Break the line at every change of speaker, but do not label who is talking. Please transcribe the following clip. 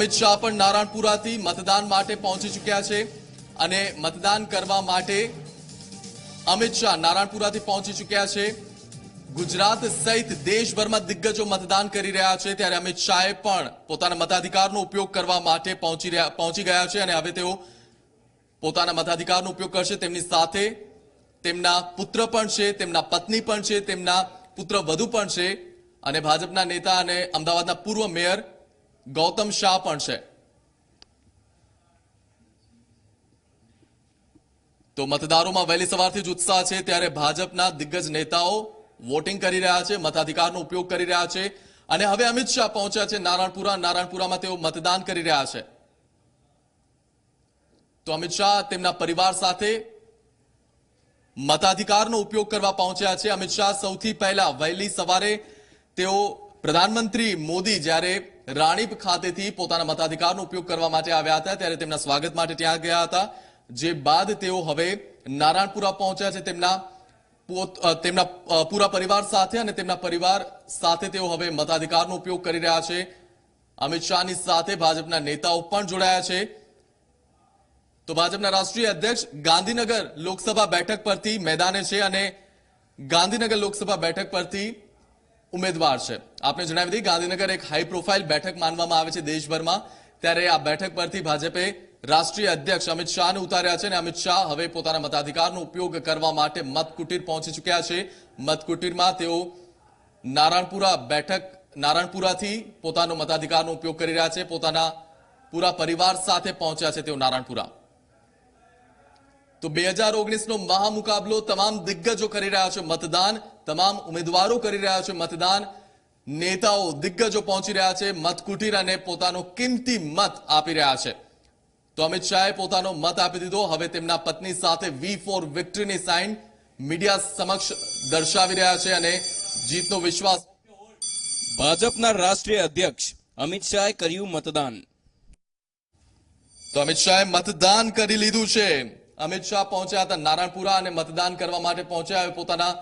અમિત શાહ પણ નારાયણપુરાથી મતદાન માટે પહોંચી ચૂક્યા છે અને મતદાન કરવા માટે અમિત શાહ નારાયણપુરાથી પહોંચી ચૂક્યા છે. ગુજરાત સહિત દેશભરમાં દિગ્ગજો મતદાન કરી રહ્યા છે ત્યારે અમિત શાહે પણ પોતાના મતાધિકારનો ઉપયોગ કરવા માટે પહોંચી રહ્યા, પહોંચી ગયા છે અને હવે તેઓ પોતાના મતાધિકારનો ઉપયોગ કરશે. તેમની સાથે તેમના પુત્ર પણ છે, તેમના પત્ની પણ છે, તેમના પુત્ર વધુ પણ છે અને ભાજપના નેતા અને અમદાવાદના પૂર્વ મેયર ગૌતમ શાહ પણ છે. તો મતદારોમાં વહેલી સવારથી જ ઉત્સાહ છે, ત્યારે ભાજપના દિગ્ગજ નેતાઓ વોટિંગ કરી રહ્યા છે, મતાધિકારનો ઉપયોગ કરી રહ્યા છે અને હવે અમિત શાહ પહોંચ્યા છે નારાયણપુરા નારાયણપુરામાં તેઓ મતદાન કરી રહ્યા છે. તો અમિત શાહ તેમના પરિવાર સાથે મતાધિકારનો ઉપયોગ કરવા પહોંચ્યા છે. અમિત શાહ સૌથી પહેલા વહેલી સવારે તેઓ પ્રધાનમંત્રી મોદી જ્યારે રાણીપ ખાતેથી પોતાના મતાધિકારનો ઉપયોગ કરવા માટે આવ્યા હતા, ત્યારે તેમના સ્વાગત માટે ત્યાં ગયા હતા. જે બાદ તેઓ હવે નારાયણપુરા પહોંચ્યા છે તેમના તેમના પૂરા પરિવાર સાથે અને તેમના પરિવાર સાથે તેઓ હવે મતાધિકારનો ઉપયોગ કરી રહ્યા છે. અમિત શાહની સાથે ભાજપના નેતાઓ પણ જોડાયા છે. તો ભાજપના રાષ્ટ્રીય અધ્યક્ષ ગાંધીનગર લોકસભા બેઠક પરથી મેદાને છે અને ગાંધીનગર લોકસભા બેઠક પરથી ઉમેદવાર છે. આપને જણાવી દઈએ, ગાંધીનગર એક હાઈ પ્રોફાઇલ બેઠક માનવામાં આવે છે દેશભરમાં. ત્યારે આ બેઠક પરથી ભાજપે રાષ્ટ્રીય અધ્યક્ષ અમિત શાહને ઉતાર્યા છે અને અમિત શાહ હવે પોતાના મતાધિકારનો ઉપયોગ કરવા માટે મતકુટીર પહોંચી ચૂક્યા છે. મતકુટીરમાં તેઓ નારાયણપુરા બેઠક નારાયણપુરાથી પોતાનો મતાધિકારનો ઉપયોગ કરી રહ્યા છે. પોતાના પૂરા પરિવાર સાથે પહોંચ્યા છે તેઓ નારાયણપુરા તો બે હજાર ઓગણીસનો મહામુકાબલો તમામ દિગ્ગજો કરી રહ્યા છે. મતદાન તમામ ઉમેદવારો કરી રહ્યા છે મતદાન. નેતાઓ દિગ્ગજો પહોંચી રહ્યા છે મતકુટીર અને પોતાનો કિંમતી મત આપી રહ્યા છે. તો અમિત શાહે પોતાનો મત આપી દીધો. હવે તેમના પત્ની સાથે વી ફોર વિક્ટરીની સાઇન મીડિયા સમક્ષ દર્શાવી રહ્યા છે અને જીતનો વિશ્વાસ
ભાજપના રાષ્ટ્રીય અધ્યક્ષ અમિત શાહે કર્યું મતદાન.
તો અમિત શાહે મતદાન કરી લીધું છે. અમિત શાહ પહોંચ્યા હતા નારાયણપુરા અને મતદાન કરવા માટે પહોંચ્યા. પોતાના